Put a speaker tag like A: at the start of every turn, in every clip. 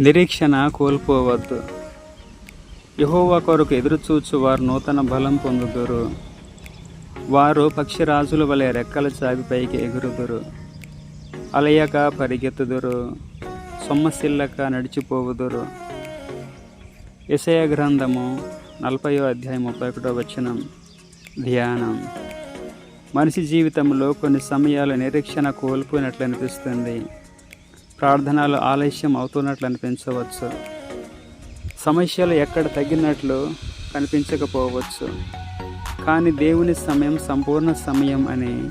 A: నిరీక్షణ కోల్పోవద్దు. యహోవా కొరకు ఎదురుచూచు వారు నూతన బలం పొందుదురు. వారు పక్షిరాజుల వలె రెక్కల చావి పైకి ఎగురుదురు. అలయక పరిగెత్తుదురు. సొమ్మసిల్లక నడిచిపోవుదురు. ఇసయ గ్రంథము నలభయో అధ్యాయం ముప్పై ఒకటో వచనం. ధ్యానం. మనిషి జీవితంలో కొన్ని సమయాలు నిరీక్షణ కోల్పోయినట్లు అనిపిస్తుంది. ప్రార్థనలు ఆలస్యం అవుతున్నట్లు అనిపించవచ్చు. సమస్యలు ఎక్కడ తగ్గినట్లు కనిపించకపోవచ్చు. కానీ దేవుని సమయం సంపూర్ణ సమయం అని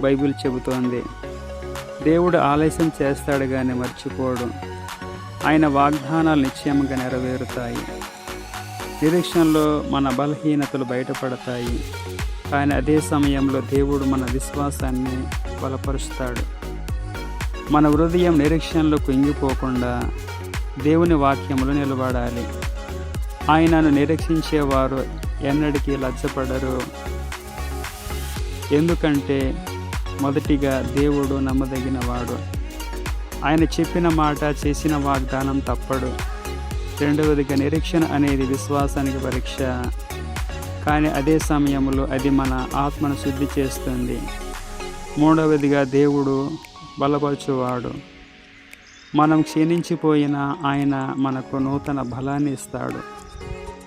A: బైబిల్ చెబుతోంది. దేవుడు ఆలస్యం చేస్తాడు కానీ మర్చిపోడు. ఆయన వాగ్దానాలు నిశ్చయంగా నెరవేరుతాయి. నిరీక్షణలో మన బలహీనతలు బయటపడతాయి. కానీ అదే సమయంలో దేవుడు మన విశ్వాసాన్ని బలపరుస్తాడు. మన హృదయం నిరీక్షణలో కుంగిపోకుండా దేవుని వాక్యములు నిలబడాలి. ఆయనను నిరీక్షించేవారు ఎన్నటికీ లజ్జపడరు. ఎందుకంటే మొదటిగా దేవుడు నమ్మదగినవాడు. ఆయన చెప్పిన మాట చేసిన వాగ్దానం తప్పడు. రెండవదిగా నిరీక్షణ అనేది విశ్వాసానికి పరీక్ష. కానీ అదే సమయంలో అది మన ఆత్మను శుద్ధి చేస్తుంది. మూడవదిగా దేవుడు బలపరచువాడు. మనం క్షీణించిపోయిన ఆయన మనకు నూతన బలాన్ని ఇస్తాడు.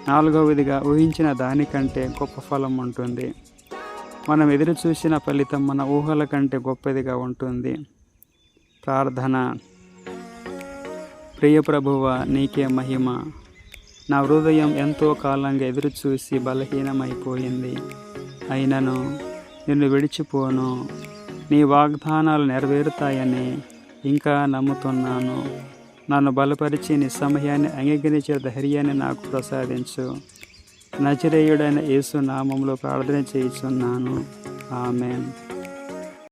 A: నాలుగవదిగా ఊహించిన దానికంటే గొప్ప ఫలం ఉంటుంది. మనం ఎదురు చూసిన ఫలితం మన ఊహల కంటే గొప్పదిగా ఉంటుంది. ప్రార్థన. ప్రియ ప్రభువ నీకే మహిమ. నా హృదయం ఎంతో కాలంగా ఎదురు చూసి బలహీనమైపోయింది. అయినను నిన్ను విడిచిపోను. నీ వాగ్దానాలు నెరవేరుతాయని ఇంకా నమ్ముతున్నాను. నన్ను బలపరిచి నీ సమయాన్ని అంగీకరించే ధైర్యాన్ని నాకు ప్రసాదించు. నచిరేయుడైన యేసు నామంలో ప్రార్థన చేయుచున్నాను. ఆమెన్.